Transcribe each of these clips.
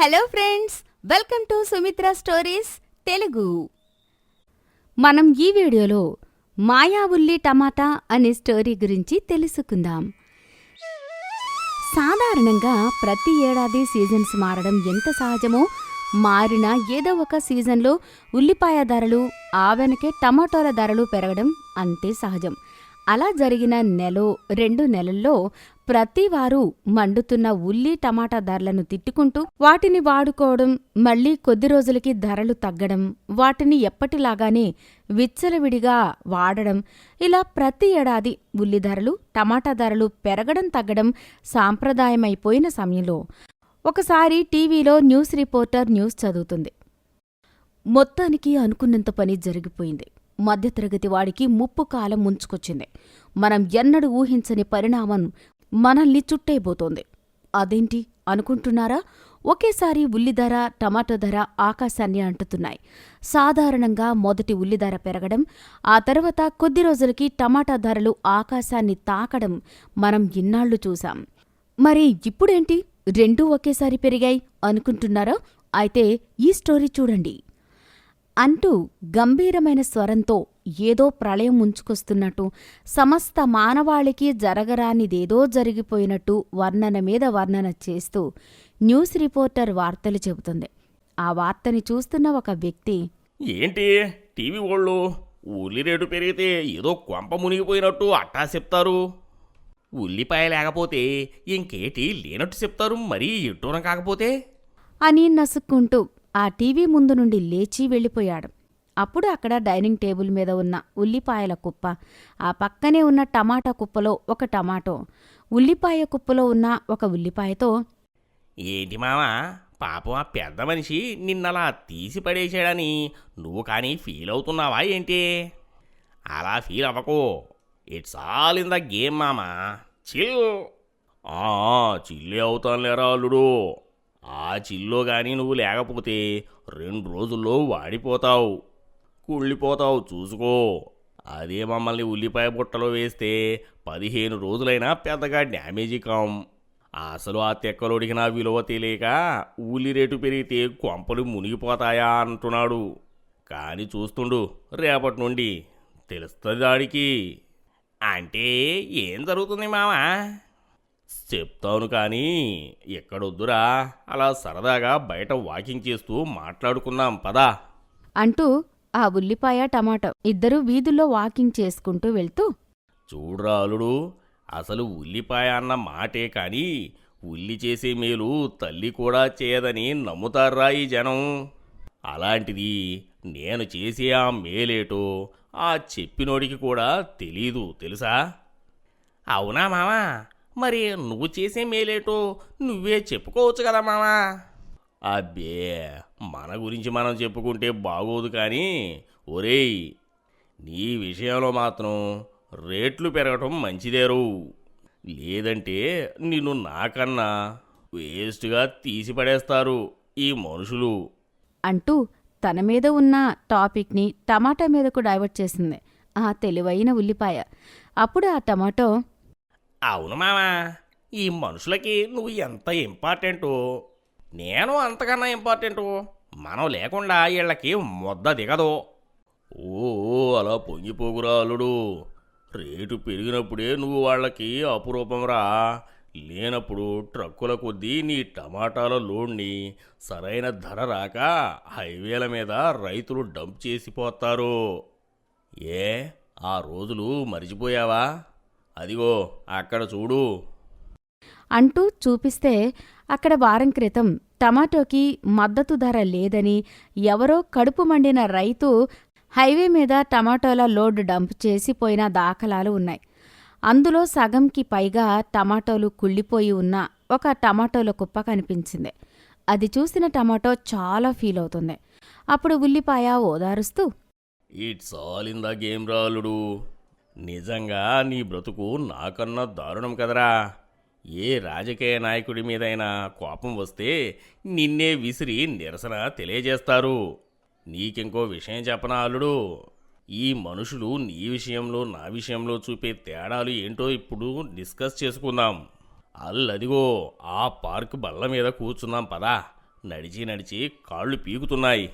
Hello friends welcome to Sumitra stories Telugu మనం ఈ వీడియోలో మాయా ఉల్లి టమాటా అనే స్టోరీ గురించి తెలుసుకుందాం. సాధారణంగా ప్రతి ఏడాది సీజన్స్ మారడం ఎంత సహజమో మారిన ఏదో ఒక సీజన్లో ఉల్లిపాయ ధరలు ఆ వెనకే టమాటోల ధరలు పెరగడం అంతే సహజం. అలా జరిగిన నెలో రెండు నెలల్లో ప్రతి వారు మండుతున్న ఉల్లి టమాటా ధరలను తిట్టుకుంటూ వాటిని వాడుకోవడం మళ్ళీ కొద్ది రోజులకి ధరలు తగ్గడం వాటిని ఎప్పటిలాగానే విచ్చలవిడిగా వాడడం ఇలా ప్రతి ఏడాది ఉల్లి ధరలు టమాటా ధరలు పెరగడం తగ్గడం సాంప్రదాయమైపోయిన సమయంలో ఒకసారి టీవీలో న్యూస్ రిపోర్టర్ న్యూస్ చదువుతుంది. మొత్తానికి అనుకున్నంత పని జరిగిపోయింది. మధ్యతరగతి వాడికి ముప్పు కాలం ముంచుకొచ్చింది. మనం ఎన్నడూ ఊహించని పరిణామం మనల్ని చుట్టేయబోతోంది. అదేంటి అనుకుంటున్నారా? ఒకేసారి ఉల్లి ధర టమాటో ధర ఆకాశాన్ని అంటుతున్నాయి. సాధారణంగా మొదటి ఉల్లి ధర పెరగడం ఆ తర్వాత కొద్ది రోజులకి టమాటా ధరలు ఆకాశాన్ని తాకడం మనం ఇన్నాళ్ళు చూశాం. మరి ఇప్పుడేంటి? రెండూ ఒకేసారి పెరిగాయి అనుకుంటున్నారా? అయితే ఈ స్టోరీ చూడండి. అంటూ గంభీరమైన స్వరంతో ఏదో ప్రళయం ముంచుకొస్తున్నట్టు సమస్త మానవాళికి జరగరానిదేదో జరిగిపోయినట్టు వర్ణన మీద వర్ణన చేస్తూ న్యూస్ రిపోర్టర్ వార్తలు చెబుతుంది. ఆ వార్తని చూస్తున్న ఒక వ్యక్తి ఏంటి? టీవీ వాళ్ళు ఉల్లి రేటు పెరిగితే ఏదో కొంప మునిగిపోయినట్టు అట్టా చెప్తారు. ఉల్లిపాయ లేకపోతే ఇంకేటి లేనట్టు చెప్తారు మరీ ఎట్టూరం కాకపోతే? అని నసుక్కుంటూ ఆ టీవీ ముందు నుండి లేచి వెళ్ళిపోయాడు. అప్పుడు అక్కడ డైనింగ్ టేబుల్ మీద ఉన్న ఉల్లిపాయల కుప్ప ఆ పక్కనే ఉన్న టమాటా కుప్పలో ఒక టమాటో ఉల్లిపాయ కుప్పలో ఉన్న ఒక ఉల్లిపాయతో ఏంటి మావా పాపం ఆ పెద్ద మనిషి నిన్నలా తీసి పడేశాడని నువ్వు కానీ ఫీల్ అవుతున్నావా ఏంటి? అలా ఫీల్ అవ్వకు. It's all in the game మామా. చిల్. ఆ చిల్లే అవుతానులేరా అల్లుడు. ఆ చిల్లో కానీ నువ్వు లేకపోతే రెండు రోజుల్లో వాడిపోతావు. కుళ్ళిపోతావు చూసుకో. అదే మమ్మల్ని ఉల్లిపాయ బుట్టలో వేస్తే పదిహేను రోజులైనా పెద్దగా డ్యామేజీ కాం. అసలు ఆ తెక్కలోడికి నా విలువ తెలియక ఊలి రేటు పెరిగితే కొంపలు మునిగిపోతాయా అంటున్నాడు. కానీ చూస్తుండు రేపటి నుండి తెలుస్తుంది దాడికి అంటే ఏం జరుగుతుంది మావా చెప్తాను కానీ ఎక్కడొద్దురా? అలా సరదాగా బయట వాకింగ్ చేస్తూ మాట్లాడుకుందాం పదా. అంటూ ఆ ఉల్లిపాయ టమాటో ఇద్దరూ వీధుల్లో వాకింగ్ చేసుకుంటూ వెళ్తూ చూడురా అల్లుడు అసలు ఉల్లిపాయ అన్న మాటే కానీ ఉల్లి చేసే మేలు తల్లి కూడా చేయదని నమ్ముతారా ఈ జనం. అలాంటిది నేను చేసే ఆ మేలేటో ఆ చెప్పినోడికి కూడా తెలీదు తెలుసా? అవునా మావా? మరి నువ్వు చేసే మేలేటో నువ్వే చెప్పుకోవచ్చు కదా మామా. అబ్బే మన గురించి మనం చెప్పుకుంటే బాగోదు కానీ ఒరేయ్ నీ విషయంలో మాత్రం రేట్లు పెరగటం మంచిదేరు. లేదంటే నిన్ను నాకన్నా వేస్ట్గా తీసి పడేస్తారు ఈ మనుషులు. అంటూ తన మీద ఉన్న టాపిక్ని టమాటా మీదకు డైవర్ట్ చేసింది. ఆ తెలివైన ఉల్లిపాయ. అప్పుడు ఆ టమాటో అవును మామా ఈ మనుషులకి నువ్వు ఎంత ఇంపార్టెంటు? నేను అంతకన్నా ఇంపార్టెంటు? మనం లేకుండా వీళ్ళకి ముద్ద దిగదు. ఓ అలా పొంగిపోకురా అల్లుడు. రేటు పెరిగినప్పుడే నువ్వు వాళ్ళకి అపురూపంరా లేనప్పుడు ట్రక్కుల కొద్దీ నీ టమాటాల లోడ్ని సరైన ధర రాక హైవేల మీద రైతులు డంప్ చేసిపోతారు ఏ ఆ రోజులు మరిచిపోయావా? అదిగో అక్కడ చూడు. అంటూ చూపిస్తే అక్కడ వారం క్రితం టమాటోకి మద్దతు ధర లేదని ఎవరో కడుపు మండిన రైతు హైవే మీద టమాటోల లోడ్ డంప్ చేసి పోయిన దాఖలాలు ఉన్నాయి. అందులో సగంకి పైగా టమాటోలు కుళ్ళిపోయి ఉన్న ఒక టమాటోల కుప్ప కనిపించింది. అది చూసిన టమాటో చాలా ఫీల్ అవుతుంది. అప్పుడు ఉల్లిపాయ ఓదారుస్తూ it's all in the game రాలుడు. నిజంగా నీ బ్రతుకు నాకన్నా దారుణం కదరా. ఏ రాజకీయ నాయకుడి మీదైనా కోపం వస్తే నిన్నే విసిరి నిరసన తెలియజేస్తారు. నీకింకో విషయం చెప్పనా అల్లుడు? ఈ మనుషులు నీ విషయంలో నా విషయంలో చూపే తేడాలు ఏంటో ఇప్పుడు డిస్కస్ చేసుకుందాం. అల్లదిగో ఆ పార్క్ బల్ల మీద కూర్చుందాం పదా. నడిచి నడిచి కాళ్ళు పీకుతున్నాయి.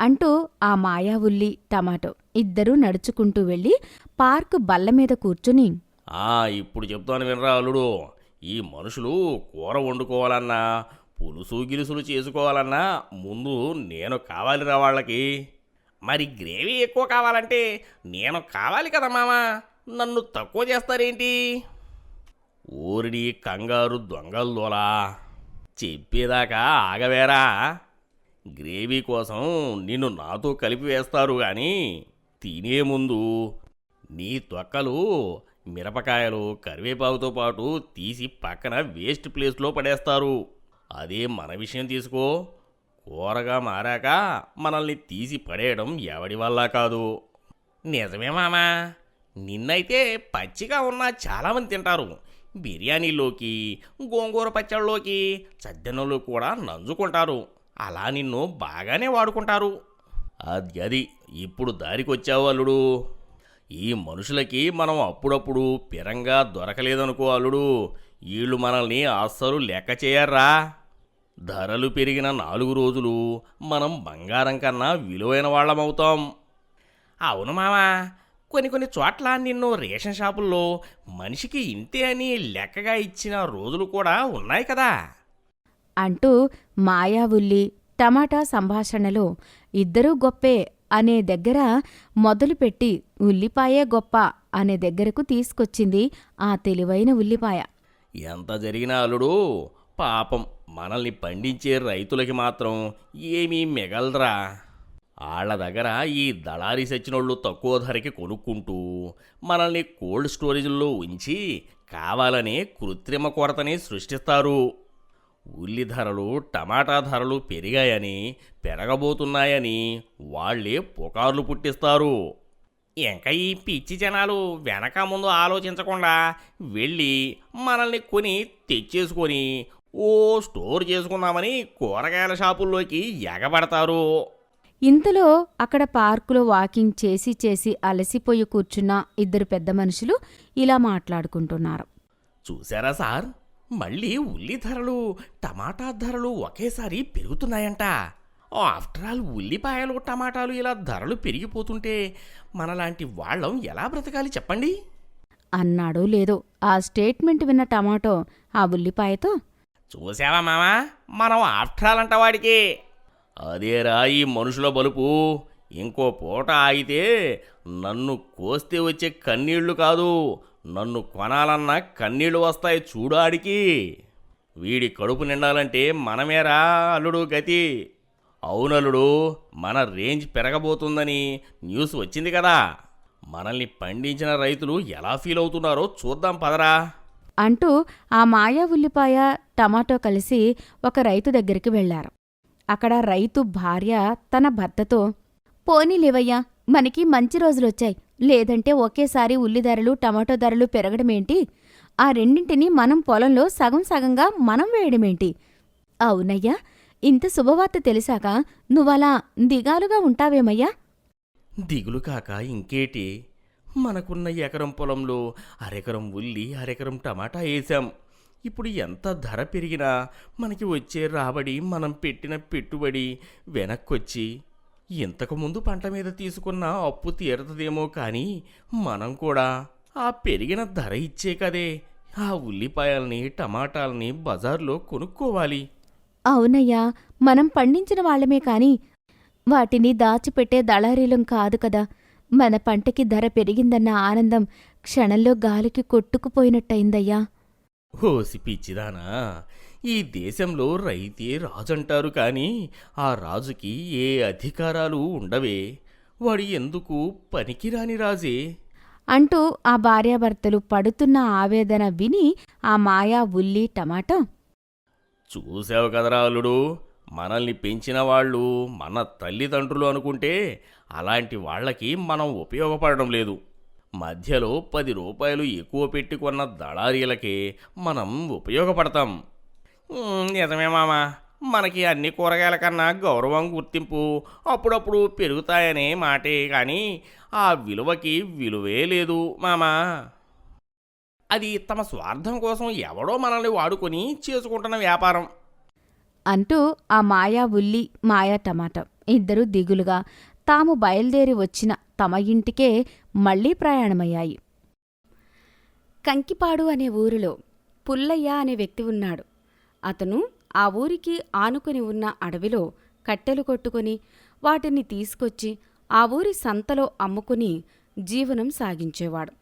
అంటూ ఆ మాయా ఉల్లి టమాటో ఇద్దరూ నడుచుకుంటూ వెళ్ళి పార్క్ బల్ల మీద కూర్చుని. ఆ ఇప్పుడు చెప్తాను వినరా అల్లుడు. ఈ మనుషులు కూర వండుకోవాలన్నా పులుసు గిలుసులు చేసుకోవాలన్నా ముందు నేను కావాలిరా వాళ్ళకి. మరి గ్రేవీ ఎక్కువ కావాలంటే నేను కావాలి కదా మామ? నన్ను తక్కువ చేస్తారేంటి? ఊరిడి కంగారు దొంగల్దోలా చెప్పేదాకా ఆగవేరా. గ్రేవీ కోసం నిన్ను నాతో కలిపి వేస్తారు కానీ తినే ముందు నీ తొక్కలు మిరపకాయలు కరివేపాకుతో పాటు తీసి పక్కన వేస్ట్ ప్లేస్లో పడేస్తారు. అదే మన విషయం తీసుకో. కూరగా మారాక మనల్ని తీసి పడేయడం ఎవడి వల్ల కాదు. నిజమే మామా. నిన్నైతే పచ్చిగా ఉన్న చాలామంది తింటారు. బిర్యానీలోకి గోంగూర పచ్చళ్ళలోకి చద్దెనలో కూడా నంజుకుంటారు. అలా నిన్ను బాగానే వాడుకుంటారు. అది అది. ఇప్పుడు దారికొచ్చావు అల్లుడు. ఈ మనుషులకి మనం అప్పుడప్పుడు పిరంగా దొరకలేదనుకో అల్లుడు వీళ్ళు మనల్ని అస్సలు లెక్క చేయర్రా. ధరలు పెరిగిన నాలుగు రోజులు మనం బంగారం కన్నా విలువైన వాళ్ళమవుతాం. అవును మావా కొన్ని కొన్ని చోట్ల నిన్ను రేషన్ షాపుల్లో మనిషికి ఇంతే అని లెక్కగా ఇచ్చిన రోజులు కూడా ఉన్నాయి కదా. అంటూ మాయా ఉల్లి టమాటా సంభాషణలో ఇద్దరూ గొప్పే అనే దగ్గర మొదలుపెట్టి ఉల్లిపాయే గొప్ప అనే దగ్గరకు తీసుకొచ్చింది ఆ తెలివైన ఉల్లిపాయ. ఎంత జరిగినా అల్లుడు పాపం మనల్ని పండించే రైతులకి మాత్రం ఏమీ మిగలరా. వాళ్ళ దగ్గర ఈ దళారీ సచ్చినోళ్ళు తక్కువ ధరకి కొనుక్కుంటూ మనల్ని కోల్డ్ స్టోరేజ్లో ఉంచి కావాలనే కృత్రిమ కొరతని సృష్టిస్తారు. ఉల్లి ధరలు టమాటా ధరలు పెరిగాయని పెరగబోతున్నాయని వాళ్ళే పుకార్లు పుట్టిస్తారు. ఇంకా ఈ పిచ్చి జనాలు వెనక ముందు ఆలోచించకుండా వెళ్ళి మనల్ని కొని తెచ్చేసుకొని ఓ స్టోర్ చేసుకుందామని కూరగాయల షాపుల్లోకి ఎగబడతారు. ఇంతలో అక్కడ పార్కులో వాకింగ్ చేసి చేసి అలసిపోయి కూర్చున్న ఇద్దరు పెద్ద మనుషులు ఇలా మాట్లాడుకుంటున్నారు. చూసారా సార్? మళ్ళీ ఉల్లి ధరలు టమాటా ధరలు ఒకేసారి పెరుగుతున్నాయంట. ఆఫ్టర్ ఆల్ ఉల్లిపాయలు టమాటాలు ఇలా ధరలు పెరిగిపోతుంటే మనలాంటి వాళ్ళం ఎలా బ్రతకాలి చెప్పండి? అన్నాడో లేదో ఆ స్టేట్మెంట్ విన్న టమాటో ఆ ఉల్లిపాయతో చూసావా మామా? మనం ఆఫ్టర్ ఆల్ అంట వాడికి. అదేరా ఈ మనుషుల బలుపు. ఇంకో పూట ఆగితే నన్ను కోస్తే వచ్చే కన్నీళ్ళు కాదు. నన్ను కొనాలన్న కన్నీళ్ళు వస్తాయి చూడు ఆడికి. వీడి కడుపు నిండాలంటే మనమేరా అల్లుడు గతి. అవునల్లుడు మన రేంజ్ పెరగబోతుందని న్యూస్ వచ్చింది కదా. మనల్ని పండించిన రైతులు ఎలా ఫీల్ అవుతున్నారో చూద్దాం పదరా. అంటూ ఆ మాయా ఉల్లిపాయ టమాటో కలిసి ఒక రైతు దగ్గరికి వెళ్ళారు అక్కడ రైతు భార్య తన భర్తతో పోనీలేవయ్యా మనకి మంచి రోజులొచ్చాయి. లేదంటే ఒకేసారి ఉల్లి ధరలు టమాటో ధరలు పెరగడమేంటి ఆ రెండింటిని మనం పొలంలో సగం సగంగా మనం వేయడమేంటి? అవునయ్యా ఇంత శుభవార్త తెలిసాక నువ్వలా దిగాలుగా ఉంటావేమయ్యా? దిగులు కాక ఇంకేటి? మనకున్న ఎకరం పొలంలో అరెకరం ఉల్లి అరెకరం టమాటా వేసాం ఇప్పుడు ఎంత ధర పెరిగినా మనకి వచ్చే రాబడి మనం పెట్టిన పెట్టుబడి వెనక్కొచ్చి ఇంతకుముందు పంట మీద తీసుకున్న అప్పు తీరతదేమో కానీ మనం కూడా ఆ పెరిగిన ధర ఇచ్చే కదే. ఆ ఉల్లిపాయల్ని టమాటాల్ని బజార్లో కొనుక్కోవాలి. అవునయ్యా మనం పండించిన వాళ్ళమే కాని వాటిని దాచిపెట్టే దళారీలం కాదు కదా. మన పంటకి ధర పెరిగిందన్న ఆనందం క్షణంలో గాలికి కొట్టుకుపోయినట్టయిందయ్యా. ఓసి పిచ్చిదానా. ఈ దేశంలో రైతే రాజంటారు కానీ ఆ రాజుకి ఏ అధికారాలు ఉండవే. వాడి ఎందుకు పనికిరాని రాజే? అంటూ ఆ భార్యాభర్తలు పడుతున్న ఆవేదన విని ఆ మాయా ఉల్లి టమాటో. చూసావు కదరా అల్లుడు మనల్ని పెంచిన వాళ్ళు మన తల్లిదండ్రులు అనుకుంటే అలాంటి వాళ్ళకి మనం ఉపయోగపడడం లేదు. మధ్యలో పది రూపాయలు ఎక్కువ పెట్టుకున్న దళారీలకే మనం ఉపయోగపడతాం. నిజమే మామ. మనకి అన్ని కూరగాయల కన్నా గౌరవం గుర్తింపు అప్పుడప్పుడు పెరుగుతాయనే మాటే కానీ ఆ విలువకి విలువే లేదు మామా. అది తమ స్వార్థం కోసం ఎవడో మనల్ని వాడుకొని చేసుకుంటున్న వ్యాపారం. అంటూ ఆ మాయా ఉల్లి మాయా టమాటా ఇద్దరూ దిగులుగా తాము బయలుదేరి వచ్చిన తమ ఇంటికే మళ్ళీ ప్రయాణమయ్యాయి. కంకిపాడు అనే ఊరిలో పుల్లయ్య అనే వ్యక్తి ఉన్నాడు. అతను ఆ ఊరికి ఆనుకుని ఉన్న అడవిలో కట్టెలు కొట్టుకొని వాటిని తీసుకొచ్చి ఆ ఊరి సంతలో అమ్ముకుని జీవనం సాగించేవాడు.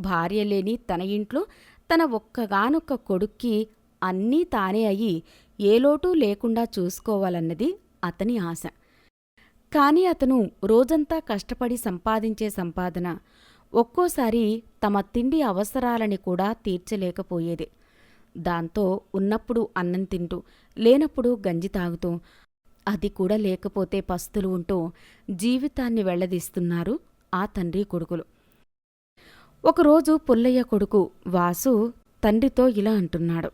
భార్య లేని తన ఇంట్లో తన ఒక్కగానొక్క కొడుక్కి అన్నీ తానే అయి ఏ లోటు లేకుండా చూసుకోవాలన్నది అతని ఆశ. కాని అతను రోజంతా కష్టపడి సంపాదించే సంపాదన ఒక్కోసారి తమ తిండి అవసరాలని కూడా తీర్చలేకపోయేది. దాంతో ఉన్నప్పుడు అన్నం తింటూ లేనప్పుడు గంజి తాగుతూ అది కూడా లేకపోతే పస్తులు ఉంటూ జీవితాన్ని వెళ్ళదీస్తున్నారు ఆ తండ్రి కొడుకులు. ఒకరోజు పుల్లయ్య కొడుకు వాసు తండ్రితో ఇలా అంటున్నాడు.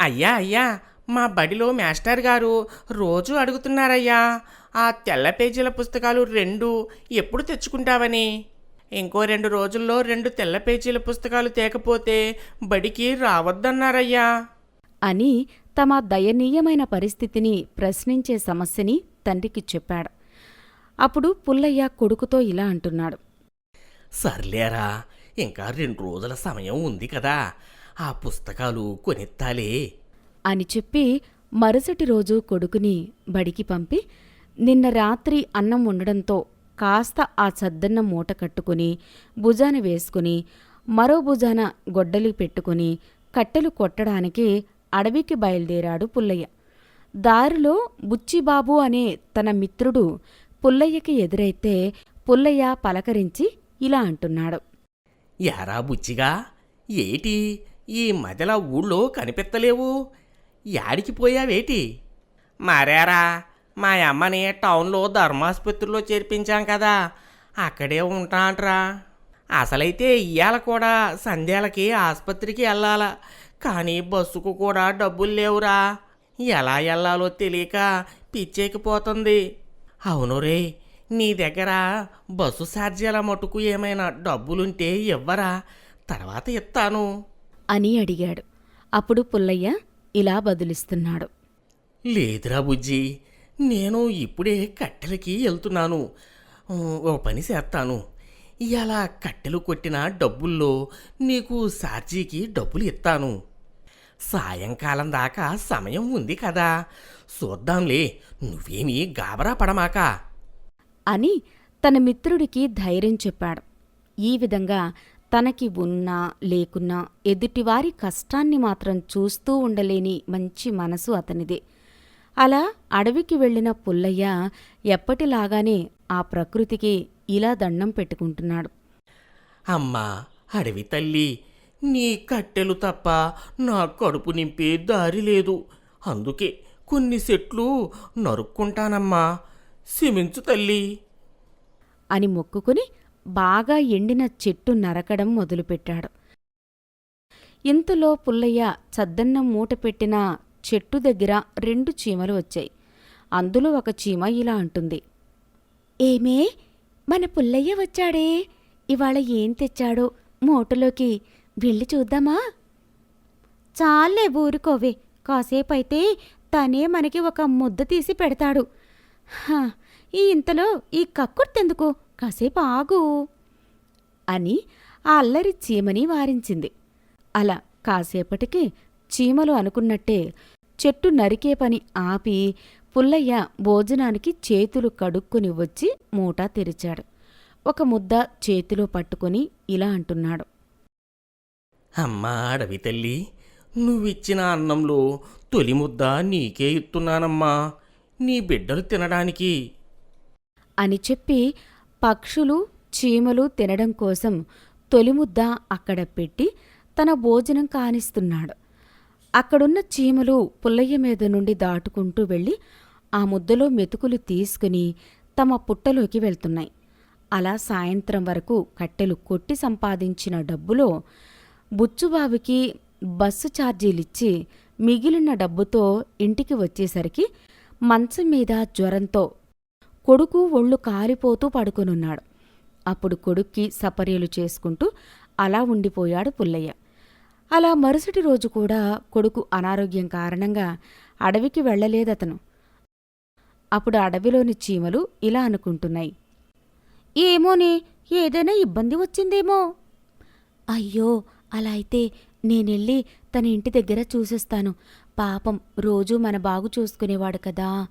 అయ్యా అయ్యా మా బడిలో మాస్టర్ గారు రోజు అడుగుతున్నారయ్యా ఆ తెల్ల పేజీల పుస్తకాలు రెండు ఎప్పుడు తెచ్చుకుంటావని? ఇంకో రెండు రోజుల్లో రెండు తెల్ల పేజీల పుస్తకాలు తేకపోతే బడికి రావద్దన్నారయ్యా. అని తమ దయనీయమైన పరిస్థితిని ప్రశ్నించే సమస్యని తండ్రికి చెప్పాడు. అప్పుడు పుల్లయ్య కొడుకుతో ఇలా అంటున్నాడు. సర్లేరా ఇంకా రెండు రోజుల సమయం ఉంది కదా ఆ పుస్తకాలు కొనెత్తాలే. అని చెప్పి మరుసటి రోజు కొడుకుని బడికి పంపి నిన్న రాత్రి అన్నం ఉండడంతో కాస్త ఆ చద్దన్న మూట కట్టుకుని భుజాన వేసుకుని మరో భుజాన గొడ్డలి పెట్టుకుని కట్టెలు కొట్టడానికి అడవికి బయలుదేరాడు పుల్లయ్య. దారిలో బుచ్చిబాబు అనే తన మిత్రుడు పుల్లయ్యకి ఎదురైతే పుల్లయ్య పలకరించి ఇలా అంటున్నాడు. ఎరా బుచ్చిగా ఏటి? ఈ మధ్యల ఊళ్ళో కనిపెత్తలేవు? యాడికి పోయావేటి? మరేరా? మా అమ్మని టౌన్లో ధర్మాసుపత్రిలో చేర్పించాం కదా. అక్కడే ఉంటాంట్రా అసలైతే ఇయ్యాల కూడా సంధ్యాలకి ఆసుపత్రికి వెళ్ళాల. కానీ బస్సుకు కూడా డబ్బులు లేవురా. ఎలా వెళ్ళాలో తెలియక పిచ్చేకిపోతుంది అవును రే నీ దగ్గర బస్సు ఛార్జీల మటుకు ఏమైనా డబ్బులుంటే ఇవ్వరా? తర్వాత ఇస్తాను. అని అడిగాడు. అప్పుడు పుల్లయ్య ఇలా బదులిస్తున్నాడు. లేదురా బుజ్జి నేను ఇప్పుడే కట్టెలకి వెళ్తున్నాను ఓ పని చేస్తాను ఇలా కట్టెలు కొట్టిన డబ్బుల్లో నీకు సార్జీకి డబ్బులు ఇస్తాను సాయంకాలం దాకా సమయం ఉంది కదా. చూద్దాంలే నువ్వేమీ గాబరా పడమాక. అని తన మిత్రుడికి ధైర్యం చెప్పాడు. ఈ విధంగా తనకి ఉన్నా లేకున్నా ఎదుటివారి కష్టాన్ని మాత్రం చూస్తూ ఉండలేని మంచి మనసు అతనిదే. అలా అడవికి వెళ్ళిన పుల్లయ్య ఎప్పటిలాగానే ఆ ప్రకృతికి ఇలా దండం పెట్టుకుంటున్నాడు. అమ్మా అడవి తల్లి నీ కట్టెలు తప్ప నా కడుపు నింపే దారి లేదు. అందుకే కొన్ని చెట్లు నరుక్కుంటానమ్మా. సిమించు తల్లి. అని మొక్కుకుని బాగా ఎండిన చెట్టు నరకడం మొదలుపెట్టాడు. ఇంతలో పుల్లయ్య చద్దన్నం మూట పెట్టిన చెట్టు దగ్గర రెండు చీమలు వచ్చాయి. అందులో ఒక చీమ ఇలా అంటుంది. ఏమే? మన పుల్లయ్య వచ్చాడే. ఇవాళ ఏం తెచ్చాడో మూటలోకి వెళ్ళి చూద్దామా? చాలే ఊరుకోవే. కాసేపైతే తనే మనకి ఒక ముద్ద తీసి పెడతాడు. హ, ఈ ఇంతలో ఈ కక్కుర్తెందుకు? కాసేపు ఆగు. అని ఆ అల్లరి చీమని వారించింది. అలా కాసేపటికి చీమలు అనుకున్నట్టే చెట్టు నరికే పని ఆపి పుల్లయ్య భోజనానికి చేతులు కడుక్కుని వచ్చి మూట తెరిచాడు. ఒక ముద్ద చేతిలో పట్టుకొని ఇలా అంటున్నాడు. అమ్మా అడవి తల్లి నువ్విచ్చిన అన్నంలో తొలి ముద్ద నీకే ఇస్తున్నానమ్మా. నీ బిడ్డలు తినడానికి. అని చెప్పి పక్షులు చీమలు తినడం కోసం తొలిముద్ద అక్కడ పెట్టి తన భోజనం కానిస్తున్నాడు. అక్కడున్న చీమలు పుల్లయ్య మీద నుండి దాటుకుంటూ వెళ్ళి ఆ ముద్దలో మెతుకులు తీసుకుని తమ పుట్టలోకి వెళ్తున్నాయి. అలా సాయంత్రం వరకు కట్టెలు కొట్టి సంపాదించిన డబ్బులో బుచ్చుబావికి బస్సు ఛార్జీలిచ్చి మిగిలిన డబ్బుతో ఇంటికి వచ్చేసరికి మంచం మీద జ్వరంతో కొడుకు ఒళ్ళు కాలిపోతూ పడుకొనున్నాడు. అప్పుడు కొడుక్కి సపర్యలు చేసుకుంటూ అలా ఉండిపోయాడు పుల్లయ్య. అలా మరుసటి రోజు కూడా కొడుకు అనారోగ్యం కారణంగా అడవికి వెళ్ళలేదతను. అప్పుడు అడవిలోని చీమలు ఇలా అనుకుంటున్నాయి. ఏమోనే ఏదైనా ఇబ్బంది వచ్చిందేమో. అయ్యో అలా అయితే నేనెళ్ళి తన ఇంటి దగ్గర చూసేస్తాను. పాపం రోజూ మన బాగు చూసుకునేవాడు కదా.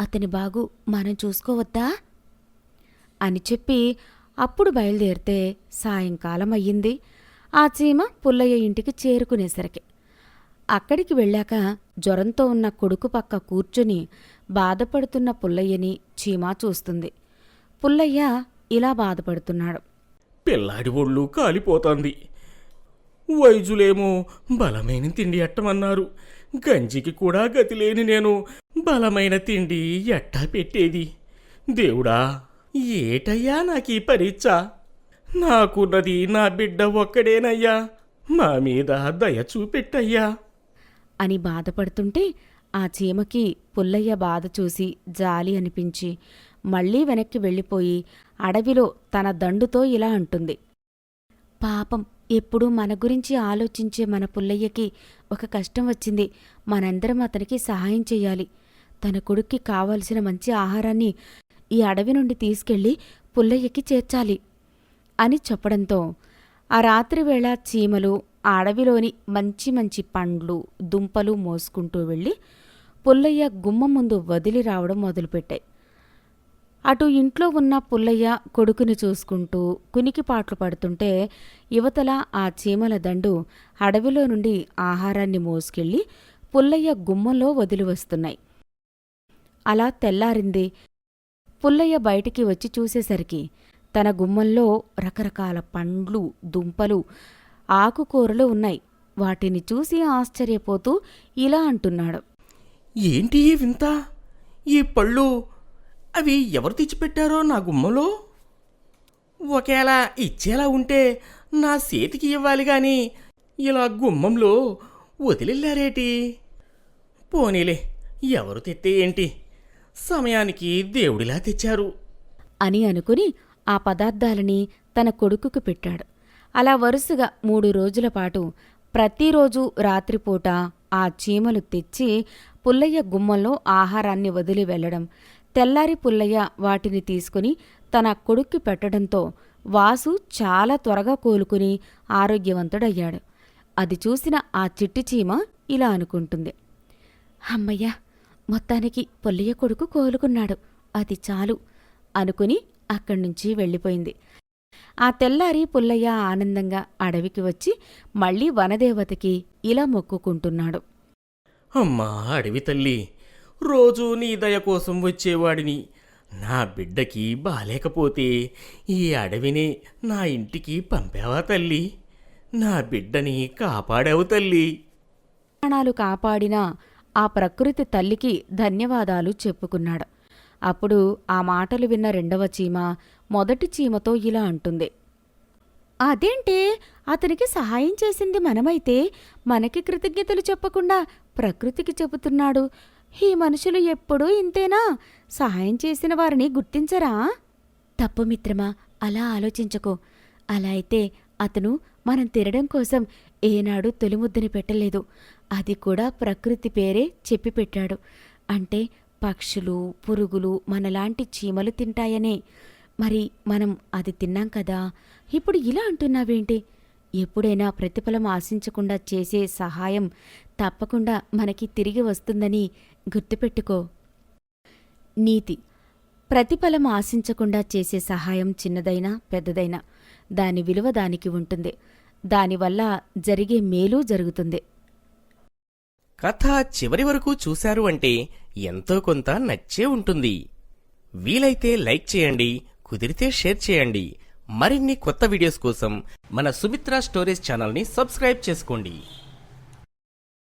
అతని బాగు మనం చూసుకోవద్దా? అని చెప్పి అప్పుడు బయలుదేరితే సాయంకాలం అయ్యింది ఆ చీమ పుల్లయ్య ఇంటికి చేరుకునేసరికి. అక్కడికి వెళ్ళాక జ్వరంతో ఉన్న కొడుకు పక్క కూర్చుని బాధపడుతున్న పుల్లయ్యని చీమ చూస్తుంది. పుల్లయ్య ఇలా బాధపడుతున్నాడు. పిల్లాడి ఒళ్ళు కాలిపోతోంది. వైజులేమో బలమైన తిండి ఎట్టమన్నారు. గంజికి కూడా గతి లేని నేను బలమైన తిండి ఎట్టా పెట్టేది? దేవుడా ఏటయ్యా నాకీ పరీక్ష? నాకున్నది నా బిడ్డ ఒక్కడేనయ్యా. మా మీద దయ చూపెట్టయ్యా. అని బాధపడుతుంటే ఆ చీమకి పుల్లయ్య బాధ చూసి జాలి అనిపించి మళ్ళీ వెనక్కి వెళ్ళిపోయి అడవిలో తన దండుతో ఇలా అంటుంది. పాపం ఎప్పుడూ మన గురించి ఆలోచించే మన పుల్లయ్యకి ఒక కష్టం వచ్చింది. మనందరం అతనికి సహాయం చేయాలి. తన కొడుక్కి కావలసిన మంచి ఆహారాన్ని ఈ అడవి నుండి తీసుకెళ్ళి పుల్లయ్యకి చేర్చాలి. అని చెప్పడంతో ఆ రాత్రివేళ చీమలు ఆ అడవిలోని మంచి మంచి పండ్లు దుంపలు మోసుకుంటూ వెళ్ళి పుల్లయ్య గుమ్మం ముందు వదిలి రావడం మొదలుపెట్టాయి. అటు ఇంట్లో ఉన్న పుల్లయ్య కొడుకుని చూసుకుంటూ కునికిపాట్లు పడుతుంటే యువతల ఆ చీమల దండు అడవిలో నుండి ఆహారాన్ని మోసుకెళ్ళి పుల్లయ్య గుమ్మంలో వదిలి వస్తున్నాయి. అలా తెల్లారింది. పుల్లయ్య బయటికి వచ్చి చూసేసరికి తన గుమ్మంలో రకరకాల పండ్లు దుంపలు ఆకుకూరలు ఉన్నాయి. వాటిని చూసి ఆశ్చర్యపోతూ ఇలా అంటున్నాడు. ఏంటి వింత? ఈ పళ్ళు అవి ఎవరు తెచ్చిపెట్టారో నా గుమ్మలో? ఒకేలా ఇచ్చేలా ఉంటే నా చేతికి ఇవ్వాలి గాని ఇలా గుమ్మంలో వదిలిల్లారేటి? పోనీలే ఎవరు తెత్తే ఏంటి? సమయానికి దేవుడిలా తెచ్చారు. అని అనుకుని ఆ పదార్థాలని తన కొడుకుకు పెట్టాడు. అలా వరుసగా మూడు రోజుల పాటు ప్రతిరోజు రాత్రిపూట ఆ చీమలు తెచ్చి పుల్లయ్య గుమ్మంలో ఆహారాన్ని వదిలి వెళ్ళడం తెల్లారి పుల్లయ్య వాటిని తీసుకుని తన కొడుక్కి పెట్టడంతో వాసు చాలా త్వరగా కోలుకుని ఆరోగ్యవంతుడయ్యాడు. అది చూసిన ఆ చిట్టి చీమ ఇలా అనుకుంటుంది. అమ్మయ్య మొత్తానికి పుల్లయ్య కొడుకు కోలుకున్నాడు. అది చాలు అనుకుని అక్కడి నుంచి వెళ్ళిపోయింది. ఆ తెల్లారి పుల్లయ్య ఆనందంగా అడవికి వచ్చి మళ్ళీ వనదేవతకి ఇలా మొక్కుకుంటున్నాడు. అమ్మా అడవి తల్లి రోజూ నీ దయ కోసం వచ్చేవాడిని. నా బిడ్డకి బాలేకపోతే ఈ అడవిని నా ఇంటికి పంపావా తల్లి? నా బిడ్డని కాపాడావు తల్లి. ప్రాణాలు కాపాడిన ఆ ప్రకృతి తల్లికి ధన్యవాదాలు చెప్పుకున్నాడు. అప్పుడు ఆ మాటలు విన్న రెండవ చీమ మొదటి చీమతో ఇలా అంటుంది. అదేంటే అతనికి సహాయం చేసింది మనమైతే మనకి కృతజ్ఞతలు చెప్పకుండా ప్రకృతికి చెబుతున్నాడు. ఈ మనుషులు ఎప్పుడూ ఇంతేనా? సహాయం చేసిన వారిని గుర్తించరా? తప్పు మిత్రమా అలా ఆలోచించకో. అలా అయితే అతను మనం తినడం కోసం ఏనాడు తొలిముద్దని పెట్టలేదు. అది కూడా ప్రకృతి పేరే చెప్పి పెట్టాడు. అంటే పక్షులు పురుగులు మనలాంటి చీమలు తింటాయనే. మరి మనం అది తిన్నాం కదా? ఇప్పుడు ఇలా అంటున్నావేంటి? ఎప్పుడైనా ప్రతిఫలం ఆశించకుండా చేసే సహాయం తప్పకుండా మనకి తిరిగి వస్తుందని గుర్తుపెట్టుకో. నీతి. ప్రతిఫలం ఆశించకుండా చేసే సహాయం చిన్నదైనా పెద్దదైనా దాని విలువ దానికి ఉంటుంది. దానివల్ల జరిగే మేలు జరుగుతుంది. కథ చివరి వరకు చూశారు అంటే ఎంతో కొంత నచ్చే ఉంటుంది. వీలైతే లైక్ చేయండి కుదిరితే షేర్ చేయండి. మరిన్ని కొత్త వీడియోస్ కోసం మన సుమిత్ర స్టోరీస్ ఛానల్ని సబ్స్క్రైబ్ చేసుకోండి.